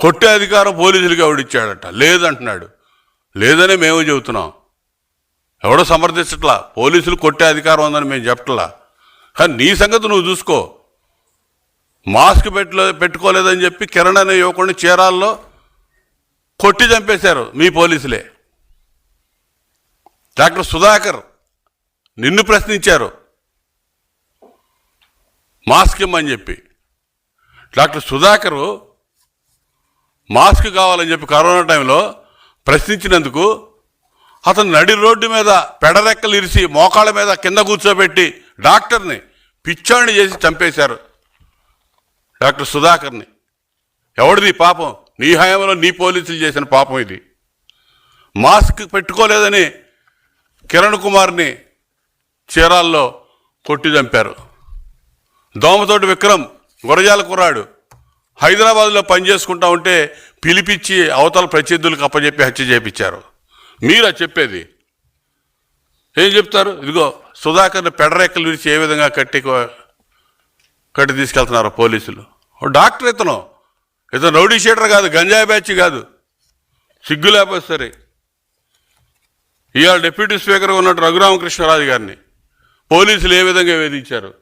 కొట్టే అధికారం పోలీసులకి ఎవడిచ్చాడట? లేదంటున్నాడు. లేదనే మేము చెబుతున్నాం. ఎవడో సమర్థించట్లా? పోలీసులు కొట్టే అధికారం ఉందని మేము చెప్పట్లా? కానీ నీ సంగతి నువ్వు చూసుకో. మాస్క్ పెట్టలే పెట్టుకోలేదని చెప్పి కిరణ్ అనే యువకుడిని చీరాల్లో కొట్టి చంపేశారు మీ పోలీసులే. డాక్టర్ సుధాకర్ నిన్ను ప్రశ్నించారు. మాస్క్ ఇమ్మని చెప్పి. డాక్టర్ సుధాకరు మాస్క్ కావాలని చెప్పి కరోనా టైంలో ప్రశ్నించినందుకు అతను నడి రోడ్డు మీద పెడరెక్కలు ఇరిసి మోకాళ్ళ మీద కింద కూర్చోబెట్టి డాక్టర్ని పిచ్చాడిని చేసి చంపేశారు. డాక్టర్ సుధాకర్ని. ఎవడిది పాపం? నీ హయాంలో నీ పోలీసులు చేసిన పాపం ఇది. మాస్క్ పెట్టుకోలేదని కిరణ్ కుమార్ని చీరాల్లో కొట్టి చంపారు. దోమతోటి విక్రమ్ గురజాల కుర్రాడు. హైదరాబాద్లో పనిచేసుకుంటా ఉంటే పిలిపించి అవతల ప్రత్యర్థులకు అప్పచెప్పి హత్య చేయించారు. మీరా చెప్పేది. ఏం చెప్తారు? ఇదిగో సుధాకర్ని పెడరేకలు విరిచి ఏ విధంగా కట్టి కట్టి తీసుకెళ్తున్నారు పోలీసులు? డాక్టర్ ఇతను. ఇతను రౌడీ షీటర్ కాదు గంజాయి బ్యాచ్ కాదు. సిగ్గు లేకపోతే సరే. ఇవాళ డిప్యూటీ స్పీకర్గా ఉన్నట్టు రఘురామకృష్ణరాజు గారిని పోలీసులు ఏ విధంగా వేధించారు?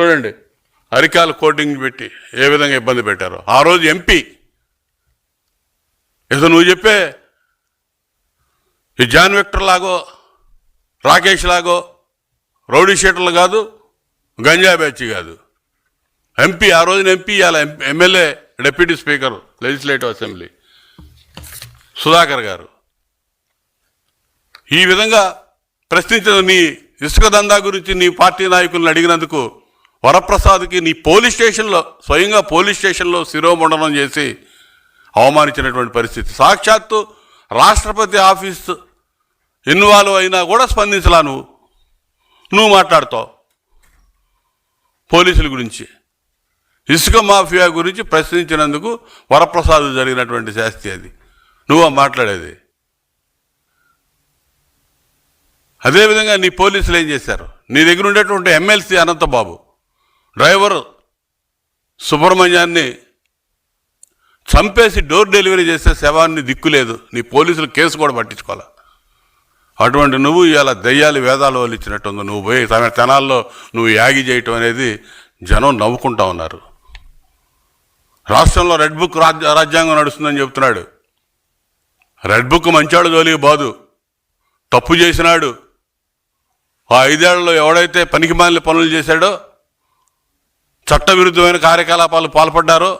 చూడండి. అరికాల కోటింగ్ పెట్టి ఏ విధంగా ఇబ్బంది పెట్టారు. ఆ రోజు ఎంపీ. ఏదో నువ్వు చెప్పే. ఈ జాన్ విక్టర్ లాగో రాకేష్ లాగో రౌడీ షీటర్లు కాదు గంజా బ్యాచ్ కాదు. ఎంపీ ఆ రోజున ఎంపీ ఇవాళ MLA deputy speaker legislative assembly. Sudhakar garu. ఈ విధంగా ప్రశ్నించిన నీ ఇసుక దందా గురించి నీ పార్టీ నాయకులను అడిగినందుకు వరప్రసాద్కి నీ పోలీస్ స్టేషన్లో స్వయంగా పోలీస్ స్టేషన్లో శిరోమండనం చేసి అవమానించినటువంటి పరిస్థితి. సాక్షాత్తు రాష్ట్రపతి ఆఫీస్ ఇన్వాల్వ్ అయినా కూడా స్పందించలా నువ్వు. నువ్వు మాట్లాడతావు పోలీసుల గురించి. ఇసుక మాఫియా గురించి ప్రశ్నించినందుకు వరప్రసాద్ జరిగినటువంటి శాస్తి అది. నువ్వు మాట్లాడేది? అదేవిధంగా నీ పోలీసులు ఏం చేశారు? నీ దగ్గర ఉండేటువంటి ఎమ్మెల్సీ అనంతబాబు. డ్రైవర్ సుబ్రహ్మణ్యాన్ని చంపేసి డోర్ డెలివరీ చేసే శవాన్ని దిక్కులేదు. నీ పోలీసులు కేసు కూడా పట్టించుకోవాలి? అటువంటి నువ్వు ఇవాళ దయ్యాలు వేదాలు వాళ్ళు ఇచ్చినట్టుంది. నువ్వు పోయి తమ తెనాల్లో నువ్వు యాగి చేయటం అనేది జనం నవ్వుకుంటా ఉన్నారు. రాష్ట్రంలో రెడ్ బుక్ రాజ్యాంగం నడుస్తుందని చెప్తున్నాడు. రెడ్ బుక్ మంచాడు జోలికి బాదు. తప్పు చేసినాడు. ఆ ఐదేళ్ళలో ఎవడైతే పనికిమాలిన పనులు చేశాడో చట్టవిరుద్ధమైన కార్యకలాపాలు పాల్పడ్డారో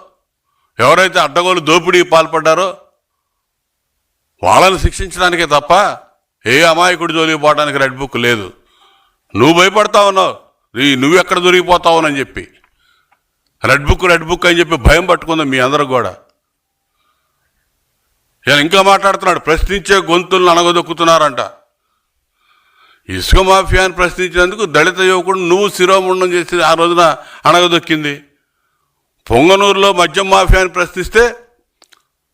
ఎవరైతే అడ్డగోలు దోపిడీకి పాల్పడ్డారో వాళ్ళని శిక్షించడానికే తప్ప ఏ అమాయకుడి జోలికి పోవడానికి రెడ్ బుక్ లేదు. నువ్వు భయపడతా ఉన్నావు. ఈ నువ్వెక్కడ దొరికిపోతావునని చెప్పి. రెడ్ బుక్ రెడ్ బుక్ అని చెప్పి భయం పట్టుకుంది మీ అందరూ కూడా. ఇలా ఇంకా మాట్లాడుతున్నాడు. ప్రశ్నించే గొంతులను అనగదొక్కుతున్నారంట ఇసుక మాఫియాని ప్రశ్నించినందుకు దళిత యువకుడు నువ్వు శిరోముండం చేసి ఆ రోజున అణగదొక్కింది. పొంగనూరులో మద్యం మాఫియాని ప్రశ్నిస్తే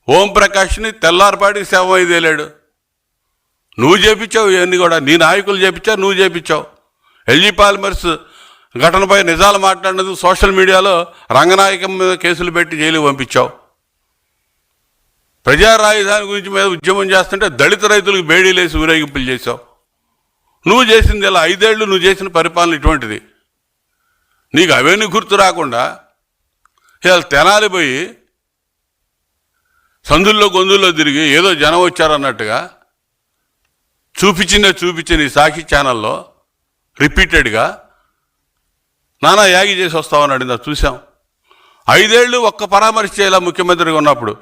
ఓం ప్రకాష్ని తెల్లారిపాటికి శవం ఐదేలాడు నువ్వు చేపించావు ఇవన్నీ కూడా నీ నాయకులు చేపించావు నువ్వు చేపించావు. ఎల్జీ పాలిమర్స్ ఘటనపై నిజాలు మాట్లాడినందుకు సోషల్ మీడియాలో రంగనాయకం మీద కేసులు పెట్టి జైలు పంపించావు. ప్రజా రాజధాని గురించి మీద ఉద్యమం చేస్తుంటే దళిత రైతులకు బేడీలేసి ఊరేగింపులు చేశావు. నువ్వు చేసింది ఇలా ఐదేళ్ళు నువ్వు చేసిన పరిపాలన ఇటువంటిది. నీకు అవన్నీ గుర్తు రాకుండా ఇలా తెనాలి పోయి సందుల్లో గొంతుల్లో తిరిగి ఏదో జనం వచ్చారన్నట్టుగా చూపించిందే చూపించిన ఈ సాక్షి ఛానల్లో రిపీటెడ్గా నానా యాగి చేసి వస్తామని అడిగిందా. చూసాం ఐదేళ్ళు ఒక్క పరామర్శ చేయాల ముఖ్యమంత్రిగా ఉన్నప్పుడు.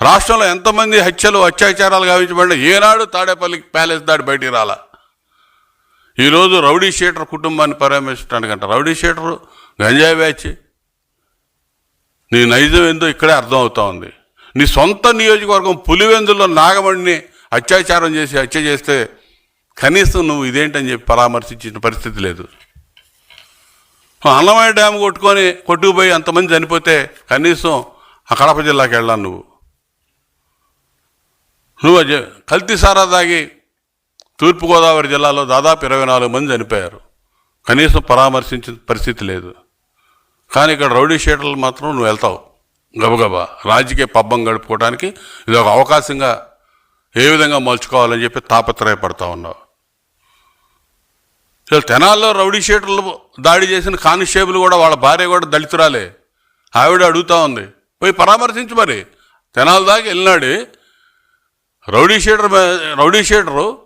రాష్ట్రంలో ఎంతమంది హత్యలు అత్యాచారాలు గావించబడిన ఏనాడు తాడేపల్లి ప్యాలెస్ దాటి బయటికి రాలా. ఈరోజు రౌడీ షీటర్ కుటుంబాన్ని పరామర్శించడానికంట. రౌడీ షీటరు గంజాయి బ్యాచ్. నీ నైజం ఏందో ఇక్కడే అర్థం అవుతా ఉంది. నీ సొంత నియోజకవర్గం పులివెందులో నాగమణిని అత్యాచారం చేసి హత్య చేస్తే కనీసం నువ్వు ఇదేంటని చెప్పి పరామర్శించిన పరిస్థితి లేదు. అన్నమయ్య డ్యామ్ కొట్టుకొని కొట్టుకుపోయి అంతమంది చనిపోతే కనీసం ఆ కడప జిల్లాకి వెళ్ళాను నువ్వు. నువ్వు అది కల్తీ సారా తాగి తూర్పుగోదావరి జిల్లాలో దాదాపు ఇరవై నాలుగు మంది చనిపోయారు. కనీసం పరామర్శించిన పరిస్థితి లేదు. కానీ ఇక్కడ రౌడీ షీటర్లు మాత్రం నువ్వు వెళ్తావు. గబగబా. రాజకీయ పబ్బం గడుపుకోవడానికి ఇది ఒక అవకాశంగా ఏ విధంగా మలుచుకోవాలని చెప్పి తాపత్రయపడతా ఉన్నావు. తెనాల్లో రౌడీ షీటర్లు దాడి చేసిన కానిస్టేబుల్ కూడా వాళ్ళ భార్య కూడా దళితురాలే. ఆవిడ అడుగుతా ఉంది. పోయి పరామర్శించు మరి. తెనాల దాకా వెళ్ళినాడు. రౌడీ షీటర్ రౌడీ షీటరు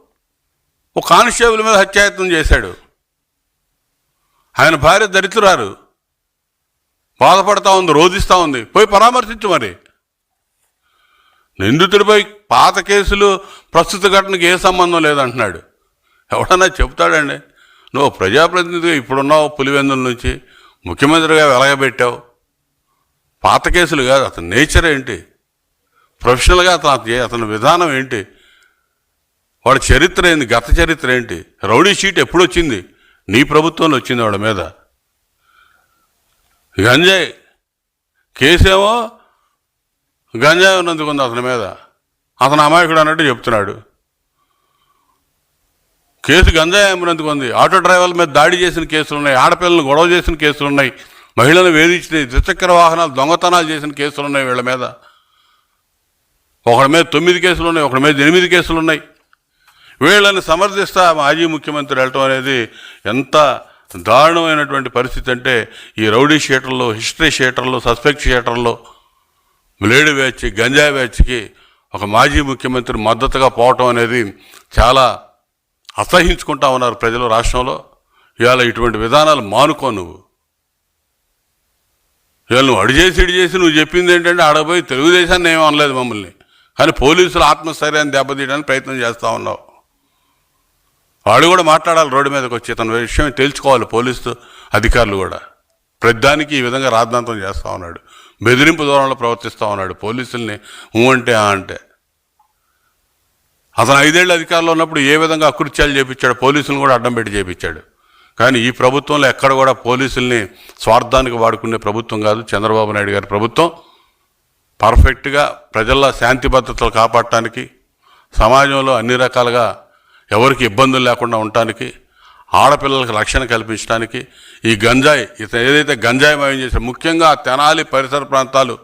ఒక కానిస్టేబుల్ మీద హత్యాయత్నం చేశాడు. ఆయన భార్య దళితురారు బాధపడతా ఉంది రోధిస్తూ ఉంది. పోయి పరామర్శించు మరి. నిందితుడిపై పాత కేసులు ప్రస్తుత ఘటనకి ఏ సంబంధం లేదంటున్నాడు. ఎవడన్నా చెప్తాడండి నువ్వు ప్రజాప్రతినిధిగా ఇప్పుడున్నావు పులివెందుల నుంచి. ముఖ్యమంత్రిగా వెలగబెట్టావు. పాత కేసులు కాదు అతని నేచర్ ఏంటి? ప్రొఫెషనల్గా అతను అతని విధానం ఏంటి? వాడి చరిత్ర ఏంది? గత చరిత్ర ఏంటి? రౌడీ షీట్ ఎప్పుడు వచ్చింది నీ ప్రభుత్వంలో వచ్చింది వాడి మీద. గంజాయి కేసేమో గంజాయి ఉన్నందుకు ఉంది అతని మీద. అతను అమాయకుడు అన్నట్టు చెప్తున్నాడు. కేసు గంజాయి అమ్మినందుకు ఉంది. ఆటో డ్రైవర్ల మీద దాడి చేసిన కేసులు ఉన్నాయి ఆడపిల్లలను గొడవ చేసిన కేసులు ఉన్నాయి మహిళలను వేధించిన ద్విచక్ర వాహనాలు దొంగతనాలు చేసిన కేసులు ఉన్నాయి వీళ్ళ మీద. ఒకడి మీద తొమ్మిది కేసులు ఉన్నాయి ఒకడి మీద ఎనిమిది కేసులు ఉన్నాయి వీళ్ళని సమర్థిస్తా మాజీ ముఖ్యమంత్రి వెళ్ళటం అనేది ఎంత దారుణమైనటువంటి పరిస్థితి అంటే ఈ రౌడీ షీటర్లో హిస్టరీ షీటర్లో సస్పెక్ట్ షీటర్లో బ్లేడ్ బ్యాచ్ గంజాయి బ్యాచ్కి ఒక మాజీ ముఖ్యమంత్రి మద్దతుగా పోవటం అనేది చాలా అసహించుకుంటా ఉన్నారు ప్రజలు రాష్ట్రంలో. ఇవాళ ఇటువంటి విధానాలు మానుకో నువ్వు. ఇవాళ నువ్వు అడిచేసి చేసి చేసి నువ్వు చెప్పింది ఏంటంటే ఆడపోయి తెలుగుదేశాన్ని ఏమీ అనలేదు మమ్మల్ని. కానీ పోలీసులు ఆత్మస్థైర్యాన్ని దెబ్బతీయడానికి ప్రయత్నం చేస్తూ ఉన్నావు. వాడు కూడా మాట్లాడాలి రోడ్డు మీదకి వచ్చి. తన విషయం తెలుసుకోవాలి పోలీసు అధికారులు కూడా. ప్రతిదానికి ఈ విధంగా రాద్ధాంతం చేస్తూ ఉన్నాడు. బెదిరింపు దూరంలో ప్రవర్తిస్తూ ఉన్నాడు. పోలీసుల్ని ఊ అంటే ఆ అంటే. అతను ఐదేళ్ళ అధికారంలో ఉన్నప్పుడు ఏ విధంగా అకృత్యాలు చేపించాడు పోలీసులను కూడా అడ్డం పెట్టి చేపించాడు. కానీ ఈ ప్రభుత్వంలో ఎక్కడ కూడా పోలీసుల్ని స్వార్థానికి వాడుకునే ప్రభుత్వం కాదు. చంద్రబాబు నాయుడు గారి ప్రభుత్వం. పర్ఫెక్ట్గా ప్రజల శాంతి భద్రతలు కాపాడటానికి సమాజంలో అన్ని రకాలుగా ఎవరికి ఇబ్బందులు లేకుండా ఉండటానికి ఆడపిల్లలకు రక్షణ కల్పించడానికి ఈ గంజాయి ఇతను ఏదైతే గంజాయి మయం చేసిన ముఖ్యంగా తెనాలి పరిసర ప్రాంతాలు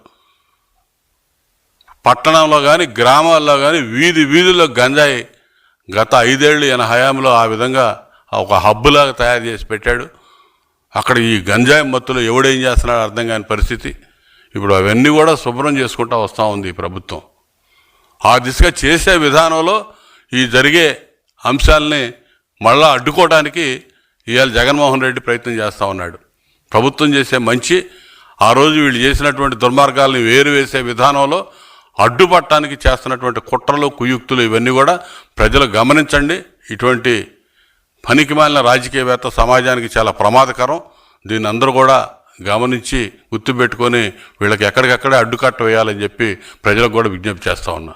పట్టణంలో కానీ గ్రామాల్లో కానీ వీధి వీధుల్లో గంజాయి గత ఐదేళ్ళు ఈయన హయాంలో ఆ విధంగా ఒక హబ్బులాగా తయారు చేసి పెట్టాడు. అక్కడ ఈ గంజాయి మత్తులో ఎవడేం చేస్తున్నాడో అర్థం కాని పరిస్థితి. ఇప్పుడు అవన్నీ కూడా శుభ్రం చేసుకుంటూ వస్తూ ఉంది ఈ ప్రభుత్వం. ఆ దిశగా చేసే విధానంలో ఈ జరిగే అంశాలని మళ్ళా అడ్డుకోవడానికి ఇవాళ జగన్మోహన్ రెడ్డి ప్రయత్నం చేస్తూ ఉన్నాడు. ప్రభుత్వం చేసే మంచి ఆ రోజు వీళ్ళు చేసినటువంటి దుర్మార్గాల్ని వేరు వేసే విధానంలో అడ్డుపట్టడానికి చేస్తున్నటువంటి కుట్రలు కుయుక్తులు ఇవన్నీ కూడా ప్రజలు గమనించండి. ఇటువంటి పనికి మాలిన రాజకీయవేత్త సమాజానికి చాలా ప్రమాదకరం. దీన్ని అందరూ కూడా గమనించి గుర్తుపెట్టుకొని వీళ్ళకి ఎక్కడికక్కడే అడ్డుకట్ట వేయాలని చెప్పి ప్రజలకు కూడా విజ్ఞప్తి చేస్తూ ఉన్నా.